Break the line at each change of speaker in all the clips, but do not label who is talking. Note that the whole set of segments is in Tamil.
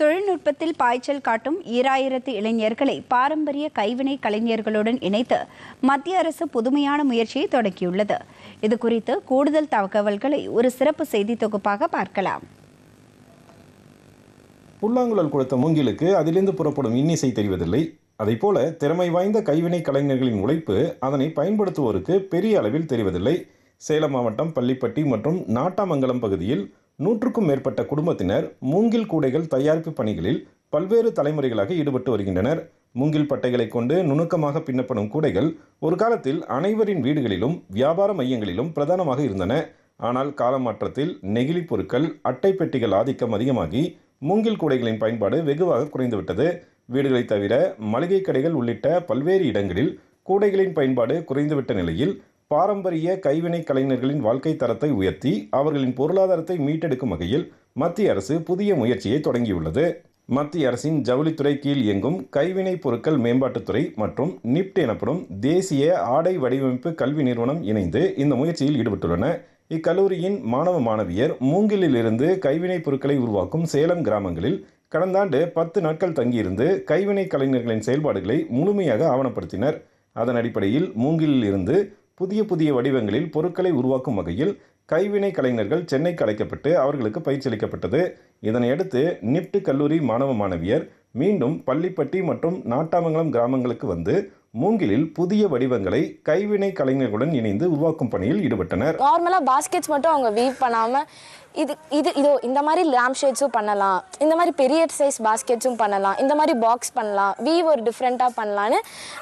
தொழில்நுட்பத்தில் பாய்ச்சல் காட்டும் ஈராயிரத்து இளைஞர்களை பாரம்பரிய கைவினை கலைஞர்களுடன் இணைத்து மத்திய அரசு புதுமையான முயற்சியை தொடங்கியுள்ளது இது குறித்து கூடுதல் தகவல்களை ஒரு சிறப்பு செய்தி தொகுப்பாக பார்க்கலாம்.
புல்லாங்குழல் கொடுத்த மூங்கிலுக்கு அதிலிருந்து புறப்படும் இன்னிசை தெரிவதில்லை. அதை போல திறமை வாய்ந்த கைவினை கலைஞர்களின் உழைப்பு அதனை பயன்படுத்துவோருக்கு பெரிய அளவில் தெரிவதில்லை. சேலம் மாவட்டம் பள்ளிப்பட்டி மற்றும் நாட்டாமங்கலம் பகுதியில் நூற்றுக்கும் மேற்பட்ட குடும்பத்தினர் மூங்கில் கூடைகள் தயாரிப்பு பணிகளில் பல்வேறு தலைமுறைகளாக ஈடுபட்டு வருகின்றனர். மூங்கில் பட்டைகளை கொண்டு நுணுக்கமாக பின்னப்படும் கூடைகள் ஒரு காலத்தில் அனைவரின் வீடுகளிலும் வியாபார மையங்களிலும் பிரதானமாக இருந்தன. ஆனால் காலமாற்றத்தில் நெகிழி பொருட்கள் அட்டை பெட்டிகள் ஆதிக்கம் அதிகமாகி மூங்கில் கூடைகளின் பயன்பாடு வெகுவாக குறைந்துவிட்டது. வீடுகளை தவிர மளிகை கடைகள் உள்ளிட்ட பல்வேறு இடங்களில் கூடைகளின் பயன்பாடு குறைந்துவிட்ட நிலையில் பாரம்பரிய கைவினை கலைஞர்களின் வாழ்க்கை தரத்தை உயர்த்தி அவர்களின் பொருளாதாரத்தை மீட்டெடுக்கும் வகையில் மத்திய அரசு புதிய முயற்சியை தொடங்கியுள்ளது. மத்திய அரசின் ஜவுளித்துறை கீழ் இயங்கும் கைவினை பொருட்கள் மேம்பாட்டுத்துறை மற்றும் நிப்ட் எனப்படும் தேசிய ஆடை வடிவமைப்பு கல்வி நிறுவனம் இணைந்து இந்த முயற்சியில் ஈடுபட்டுள்ளன. இக்கல்லூரியின் மாணவ மாணவியர் மூங்கிலிலிருந்து கைவினைப் பொருட்களை உருவாக்கும் சேலம் கிராமங்களில் கடந்த ஆண்டு பத்து நாட்கள் தங்கியிருந்து கைவினை கலைஞர்களின் செயல்பாடுகளை முழுமையாக ஆவணப்படுத்தினர். அதன் அடிப்படையில் மூங்கிலில் இருந்து புதிய புதிய வடிவங்களில் பொருட்களை உருவாக்கும் வகையில் கைவினை கலைஞர்கள் சென்னைக்கு அழைக்கப்பட்டு அவர்களுக்கு பயிற்சி அளிக்கப்பட்டது இதனையடுத்து நிப்ட் கல்லூரி மாணவ மாணவியர் மீண்டும் பள்ளிப்பட்டி மற்றும் நாட்டாமங்கலம் கிராமங்களுக்கு வந்து மூங்கிலில் புதிய வடிவங்களை கைவினை கலைஞர்களுடன் இணைந்து உருவாக்கும் பணியில் ஈடுபட்டனர்.
நார்மலாக பாஸ்கெட்ஸ் மட்டும் அவங்க வீவ் பண்ணாமல் இது இது இதோ இந்த மாதிரி லேம்ப் ஷேட்ஸும் பண்ணலாம். இந்த மாதிரி பெரிய சைஸ் பாஸ்கெட்ஸும் பண்ணலாம். இந்த மாதிரி பாக்ஸ் பண்ணலாம். வீவ் ஒரு டிஃப்ரெண்ட்டாக பண்ணலான்னு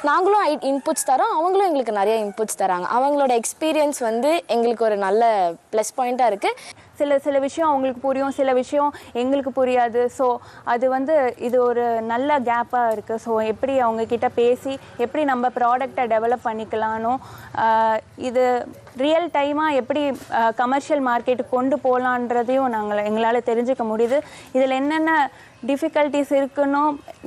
நாங்களும் ஐ இன்புட்ஸ் தரோம். அவங்களும் எங்களுக்கு நிறைய இன்புட்ஸ் தராங்க. அவங்களோட எக்ஸ்பீரியன்ஸ் வந்து எங்களுக்கு ஒரு நல்ல ப்ளஸ் பாயிண்ட்டாக இருக்குது
சில சில விஷயம் அவங்களுக்கு புரியும் சில விஷயம் எங்களுக்கு புரியாது. ஸோ அது வந்து இது ஒரு நல்ல கேப்பாக இருக்குது ஸோ எப்படி அவங்க கிட்ட பேசி எப்படி நம்ம ப்ராடக்டை டெவலப் பண்ணிக்கலானோ ஆஹ் இது ரியல் டைமாக எப்படி கமர்ஷியல் மார்க்கெட்டுக்கு கொண்டு போகலான்றதையும் நாங்கள் எங்களால் தெரிஞ்சுக்க முடியுது. இதில் என்னென்ன டிஃபிகல்ட்டிஸ் இருக்குன்னோ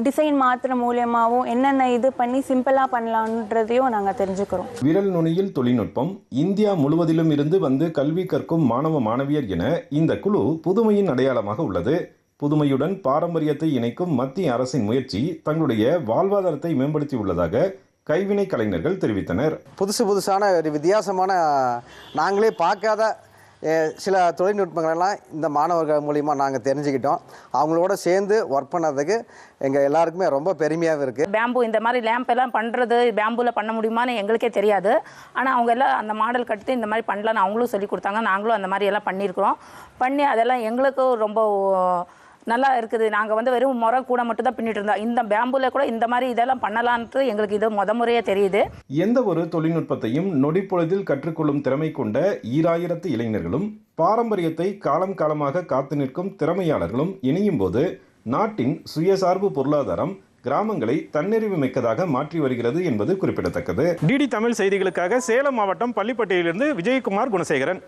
டிசைன் மாற்றுற மூலியமாகவும் என்னென்ன இது பண்ணி சிம்பிளாக பண்ணலான்றதையும் நாங்கள் தெரிஞ்சுக்கிறோம்.
விரல் நுனியில் தொழில்நுட்பம் இந்தியா முழுவதிலும் இருந்து வந்து கல்வி கற்கும் மாணவ மாணவியர் என இந்த குழு புதுமையின் அடையாளமாக உள்ளது. புதுமையுடன் பாரம்பரியத்தை இணைக்கும் மத்திய அரசின் முயற்சி தங்களுடைய வாழ்வாதாரத்தை மேம்படுத்தி உள்ளதாக கைவினை கலைஞர்கள் தெரிவித்தனர்.
புதுசு புதுசான ஒரு வித்தியாசமான நாங்களே பார்க்காத சில தொழில்நுட்பங்களெல்லாம் இந்த மாணவர்கள் மூலிமா நாங்கள் தெரிஞ்சுக்கிட்டோம். அவங்களோட சேர்ந்து ஒர்க் பண்ணதுக்கு எங்கள் எல்லாருக்குமே ரொம்ப பெருமையாகவும் இருக்குது
பேம்பு இந்த மாதிரி லேம்ப் எல்லாம் பண்ணுறது பேம்புவில் பண்ண முடியுமான்னு எங்களுக்கே தெரியாது. ஆனால் அவங்க எல்லாம் அந்த மாடல் கட்டு இந்த மாதிரி பண்ணலான்னு அவங்களும் சொல்லி கொடுத்தாங்க. நாங்களும் அந்த மாதிரி எல்லாம் பண்ணியிருக்கிறோம். பண்ணி அதெல்லாம் எங்களுக்கும் ரொம்ப நல்லா இருக்குது. நாங்கள் வந்து வெறும் முறை கூட மட்டும் தான் பின்னிட்டு இருந்தோம். இந்த பேம்புல கூட இந்த மாதிரி இதெல்லாம் பண்ணலான்ட்டு எங்களுக்கு இது முத முறையே தெரியுது.
எந்த ஒரு தொழில்நுட்பத்தையும் நொடிப்பொழுதில் கற்றுக்கொள்ளும் திறமை கொண்ட ஈராயிரத்து இளைஞர்களும் பாரம்பரியத்தை காலம் காலமாக காத்து நிற்கும் திறமையாளர்களும் இணையும் போது நாட்டின் சுயசார்பு பொருளாதாரம் கிராமங்களை தன்னிறைவு மிக்கதாக மாற்றி வருகிறது என்பது குறிப்பிடத்தக்கது.
டிடி தமிழ் செய்திகளுக்காக சேலம் மாவட்டம் பள்ளிப்பட்டியிலிருந்து விஜயகுமார் குணசேகரன்.